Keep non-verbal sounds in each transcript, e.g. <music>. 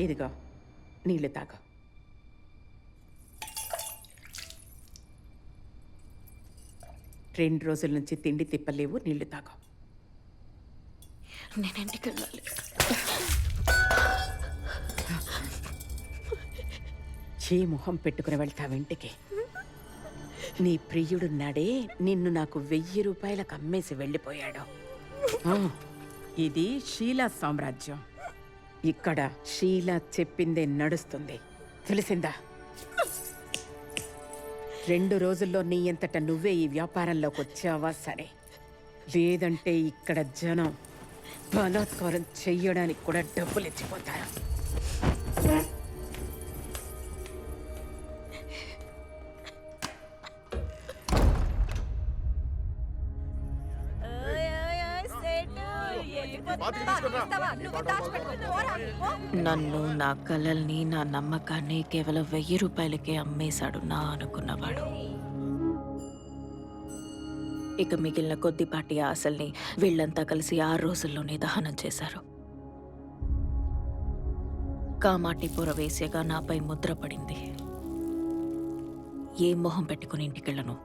ఇదిగో నీళ్ళు తాగు. రెండు రోజుల నుంచి తిండి తిప్పలేవు నీళ్ళు తాగు. నేను ఇంటికి వెళ్ళాలి. చీ మొహం పెట్టుకుని వెళ్తావు ఇంటికి. నీ ప్రియుడు నాడే నిన్ను నాకు వెయ్యి రూపాయలకు అమ్మేసి వెళ్ళిపోయాడు. ఇది షీలా సామ్రాజ్యం. ఇక్కడ షీలా చెప్పిందే నడుస్తుంది. తెలిసిందా? రెండు రోజుల్లో నీ అంతట నువ్వే ఈ వ్యాపారంలోకి వచ్చావా సరే. లేదంటే ఇక్కడ జనం బలాత్కారం చెయ్యడానికి కూడా డబ్బులు ఇచ్చిపోతారు నన్ను నా కలల్ని నా నమ్మకాన్ని కేవలం వెయ్యి రూపాయలకే అమ్మేశాడు నా అనుకున్నవాడు. ఇక మిగిలిన కొద్దిపాటి ఆశల్ని వీళ్ళంతా కలిసి ఆరు రోజుల్లోనే దహనం చేశారు. కామాటి పొర వేసేగా నాపై ముద్ర పడింది. ఏ మొహం పెట్టుకుని ఇంటికెళ్ళను?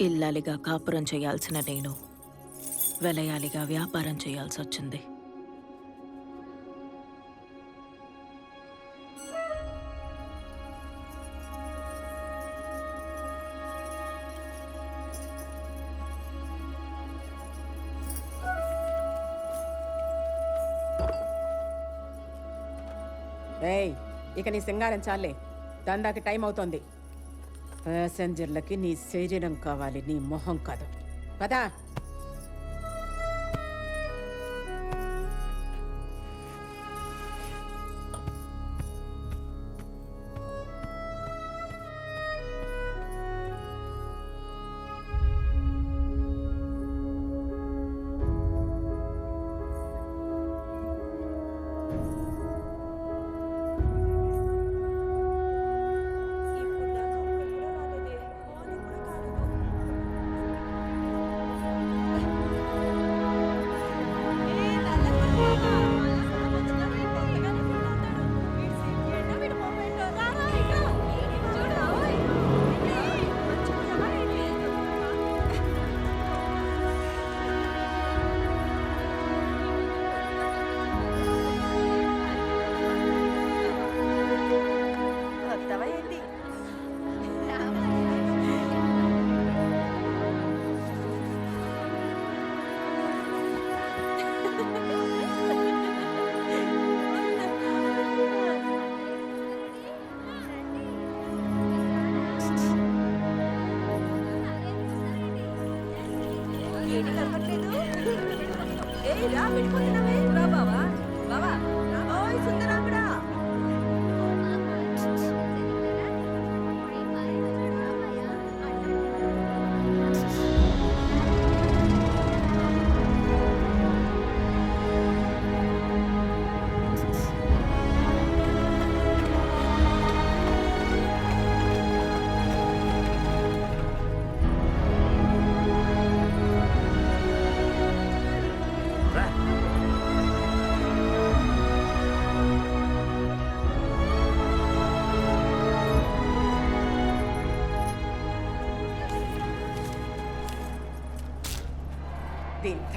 ఇల్లాలిగా కాపురం చేయాల్సిన నేను వెలయాలిగా వ్యాపారం చేయాల్సి వచ్చింది ఏయ్ ఇక నీ సింగారం చాలే. దందాకి టైం అవుతోంది. ప్యాసెంజర్లకి నీ శరీరం కావాలి నీ మొహం కాదు. పదా.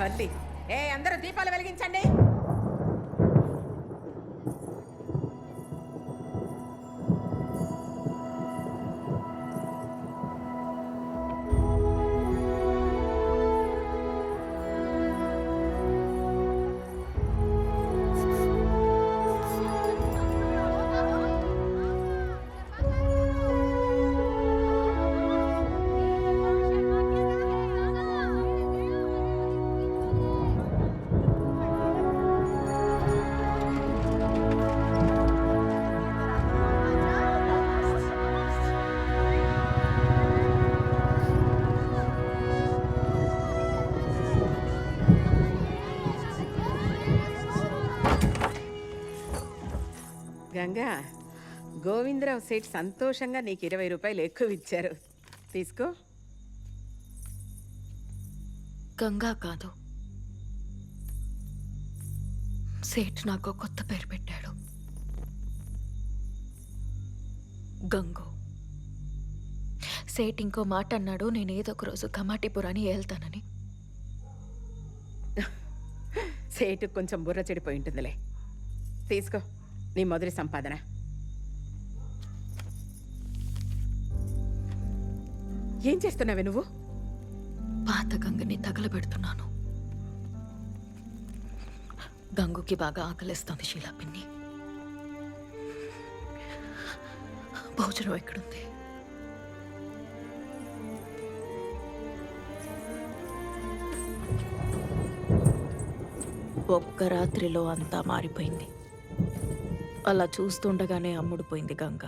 తల్లి ఏ అందరూ దీపాలు వెలిగించండి. గంగా గోవిందరావు సేట్ సంతోషంగా నీకు ఇరవై రూపాయలు ఎక్కువ ఇచ్చారు. తీసుకో. గంగా కాదు. సేట్ నాకు కొత్త పేరు పెట్టాడు. గంగు. సేట్ ఇంకో మాట అన్నాడు నేను ఏదో ఒక రోజు కమాటిపురాని వెళ్తానని <laughs> సేటు కొంచెం బుర్ర చెడిపోయి ఉంటుందిలే. తీసుకో. నీ మొదటి సంపాదన ఏం చేస్తున్నావే నువ్వు? పాత గంగని తగలబెడుతున్నాను. గంగుకి బాగా ఆకలిస్తుంది శీలా పిన్ని. భోజనం ఎక్కడుంది? ఒక్క రాత్రిలో అంతా మారిపోయింది. అలా చూస్తుండగానే అమ్ముడుపోయింది గంగ.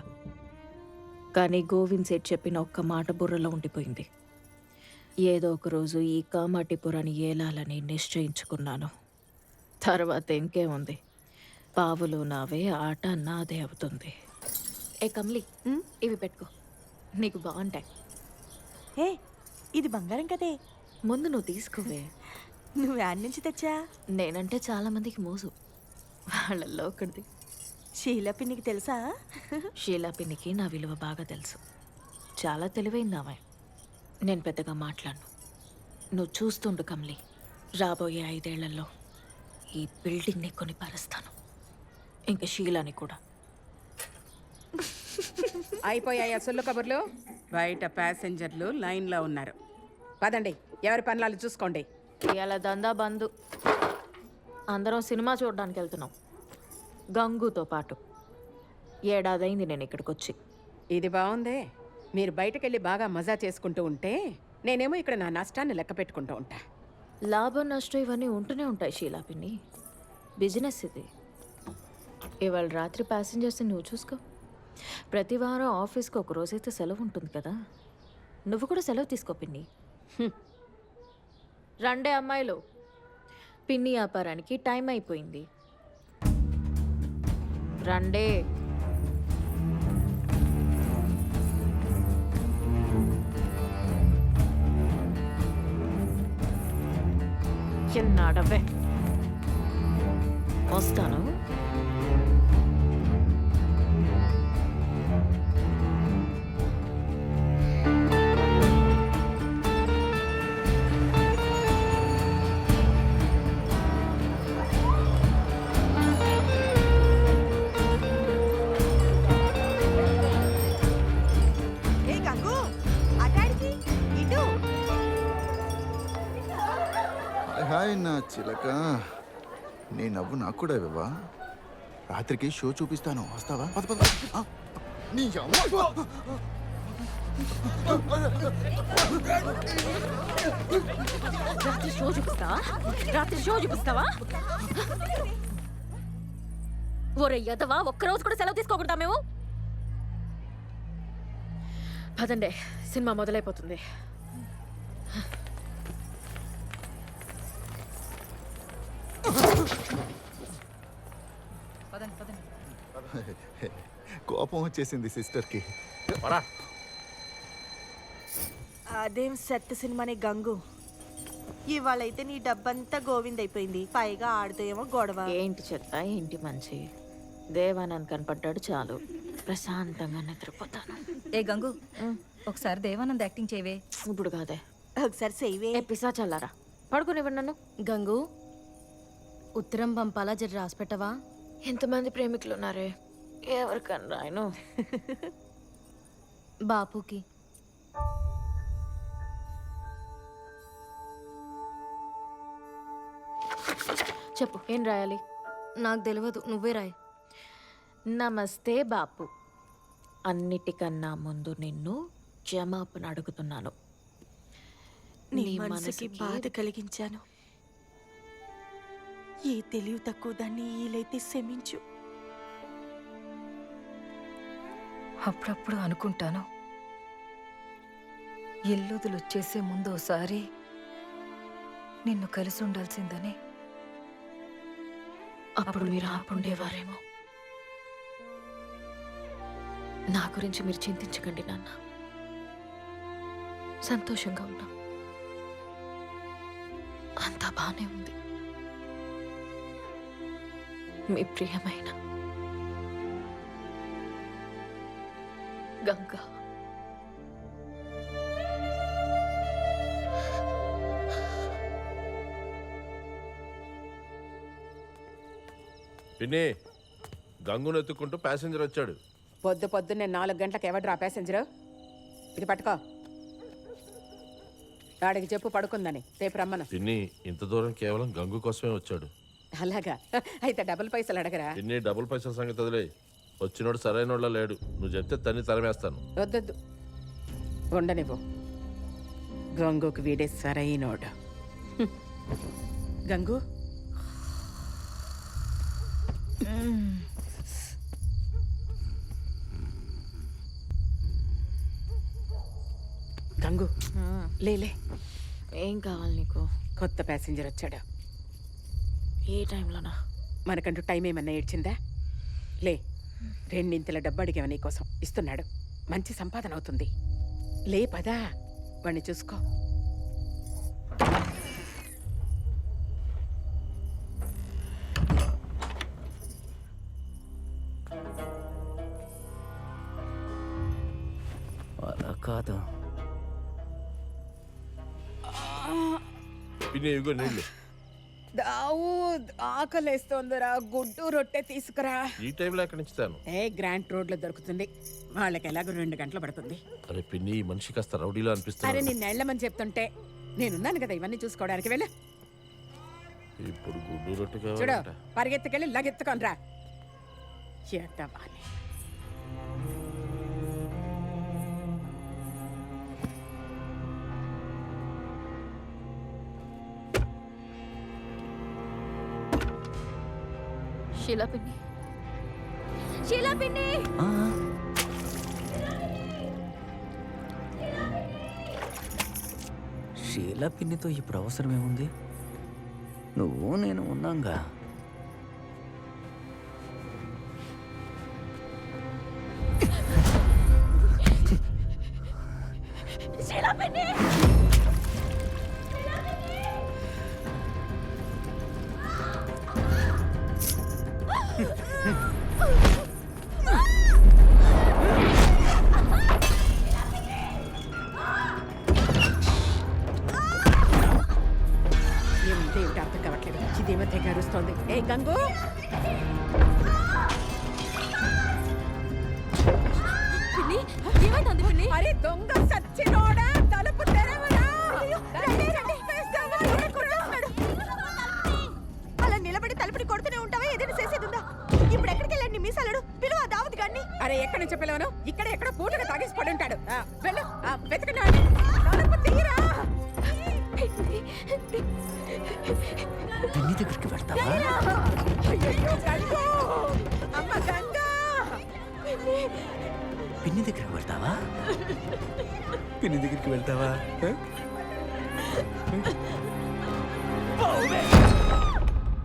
కానీ గోవింద్ సేట్ చెప్పిన ఒక్క మాట బుర్రలో ఉండిపోయింది. ఏదో ఒక రోజు ఈ కామాటిపురాన్ని ఏలాలని నిశ్చయించుకున్నాను. తర్వాత ఇంకేముంది? పావులు నావే ఆట నాదే అవుతుంది. ఏ కమ్లి ఇవి పెట్టుకో. నీకు బాగుంటాయి. ఏ ఇది బంగారం కదే. ముందు నువ్వు తీసుకోవే. నువ్వు యాడ్ నుంచి తెచ్చా? నేనంటే చాలా మందికి మోసు. వాళ్ళల్లో ఒకటిది షీలా పిన్నికి తెలుసా? షీలా పిన్నికి నా విలువ బాగా తెలుసు. చాలా తెలివైంది ఆమె. నేను పెద్దగా మాట్లాడను. నువ్వు చూస్తుండు కమ్లి రాబోయే ఐదేళ్ళలో ఈ బిల్డింగ్ని కొని పరుస్తాను ఇంకా షీలాని కూడా. అయిపోయాయి అసలు కబుర్లు? బయట ప్యాసింజర్లు లైన్లో ఉన్నారు. పదండి ఎవరి పనులు చూసుకోండి. ఇవాళ దందా బంధు అందరం సినిమా చూడడానికి వెళ్తున్నాం గంగుతో పాటు. ఏడాదైంది నేను ఇక్కడికి వచ్చి ఇది బాగుందే మీరు బయటకెళ్ళి బాగా మజా చేసుకుంటూ ఉంటే నేనేమో ఇక్కడ నా నష్టాన్ని లెక్క పెట్టుకుంటూ ఉంటా. లాభం నష్టం ఇవన్నీ ఉంటూనే ఉంటాయి షీలా పిన్ని. బిజినెస్ ఇది. ఇవాళ రాత్రి ప్యాసింజర్స్ నువ్వు చూసుకో. ప్రతి వారం ఆఫీస్కి ఒక రోజైతే సెలవు ఉంటుంది కదా. నువ్వు కూడా సెలవు తీసుకో పిన్ని. రండే అమ్మాయిలు. పిన్ని వ్యాపారానికి టైం అయిపోయింది. రండే. చిన్నాడవే వస్తాను. చిలక. నీ నవ్వు నాకు కూడా ఇవ్వవా? రాత్రికి షో చూపిస్తాను. వస్తావా? పద పద. నీ రాత్రి షో చూపిస్తావా? రాత్రి షో చూపిస్తావా? ఒరే యదవా ఒక్కరోజు కూడా సెలవు తీసుకోకుండా మేము? పదండే సినిమా మొదలైపోతుంది. కోపం వచ్చేసింది సిస్టర్కి. అదేం సెట్ సినిమాని గంగు. ఇవాళైతే నీ డబ్బంతా గోవింద్ అయిపోయింది పైగా ఆడితే ఏమో గొడవ. ఏంటి చెత్త? ఏంటి మంచి? దేవానని కనపడ్డాడు చాలు. ప్రశాంతంగా నిద్రపోతాను. ఏ గంగు ఒకసారి దేవానంద్ యాక్టింగ్ చేయవే. ఇప్పుడు కాదే. ఒకసారి చెయ్యవే ఏ పిసా చల్లారా పడుకునివ్వండి నన్ను. గంగు ఉత్తరం పంపాలా జర రాసి పెట్టవా ఎంతమంది ప్రేమికులు ఉన్నారే ఎవరికన్నా రాయను. బాపుకి. చెప్పు ఏం రాయాలి? నాకు తెలియదు నువ్వే రాయ్. నమస్తే బాపు. అన్నిటికన్నా ముందు నిన్ను క్షమాపణ అడుగుతున్నాను. నీ మనసుకి బాధ కలిగించాను. ఈ తెలివి తక్కువ దాన్ని వీలైతే క్షమించు అప్పుడప్పుడు అనుకుంటాను. ఎల్లుదులు వచ్చేసే ముందు ఒకసారి నిన్ను కలిసి ఉండాల్సిందని అప్పుడు మీరు ఆపుండేవారేమో. నా గురించి మీరు చింతించకండి నాన్న. సంతోషంగా ఉన్నా. అంతా బానే ఉంది. మీ ప్రియమైన గంగా. పిన్ని గంగును ఎత్తుకుంటూ ప్యాసింజర్ వచ్చాడు. పొద్దు పొద్దున్నే నాలుగు గంటలకు ఎవడ్రా ప్యాసింజరు ఇది పట్టుకో. వాడికి చెప్పు పడుకుందని రేపు రమ్మను. పిన్ని ఇంత దూరం కేవలం గంగు కోసమే వచ్చాడు. అలాగా? అయితే డబుల్ పైసలు అడగరా? పిన్ని డబుల్ పైసల సంగతి వదిలే వచ్చినోడు సరైనోళ్ళ లేడు. నువ్వు చెప్తే తన్ని తరిమేస్తాను. వద్దొద్దు. ఉండనివ్వు. గంగుకు వీడే సరైనోడు. హ్మ్. గంగు? గంగు లేలే ఏం కావాలి నీకు? కొత్త ప్యాసింజర్ వచ్చాడు. ఏ టైంలోనా? మనకంటూ టైం ఏమన్నా ఏడ్చిందా? లే. రెండింతల డబ్బు అడిగావు నీకోసం ఇస్తున్నాడు. మంచి సంపాదన అవుతుంది. లే పదా వాణ్ణి చూసుకో. అలా కాదు. నీళ్ళు. దావూద్ ఆకలేస్తోందిరా గుడ్డు రొట్టె తీసుకురా. ఈ టైంలో ఎక్కడి నుంచి తాను? ఏ గ్రాండ్ రోడ్లో దొరుకుతుంది. వాళ్ళకి ఎలాగో రెండు గంటలు పడుతుంది. అరే పిన్ని ఈ మనిషి కాస్త రౌడీలో అరే అనిపిస్తుంది నిన్ను వెళ్ళమని చెప్తుంటే నేనున్నాను కదా ఇవన్నీ చూసుకోవడానికి వెళ్ళ. ఇప్పుడు గుడ్డు రొట్టె చూడు కావాలంట పరిగెత్తుకెళ్ళి లగెత్తుకొని రా ఎద్దవాని. షీలా పిన్ని షీలా పిన్ని షీలా పిన్నితో ఇప్పుడు అవసరం ఏముంది నువ్వు నేను ఉన్నాంగా. అర్థం కావట్లేదు. ఇదేమో తెగ అరుస్తోంది ఏ గంగు! పిన్ని ఏమైంది పిన్ని? అరే దొంగ సచ్చినోడా? తలుపు తెరవరా? అలా నిలబడి తలుపుని కొడుతూనే ఉంటావా? ఏదైనా చేసేది ఉందా? ఇప్పుడు ఎక్కడికి వెళ్ళండి మీసాలడు? పిలువ దావత్ గాన్ని అరే ఎక్కడి నుంచి పిలవను? ఇక్కడ ఎక్కడ పూటగా తాగేసి పడి ఉంటాడు వెళ్ళు. వెతకండి. తలుపు తీయరా పిన్ని దగ్గరికి గంగా పిన్ని దగ్గరికి వెళ్తావా? పిన్ని దగ్గరికి వెళ్తావా.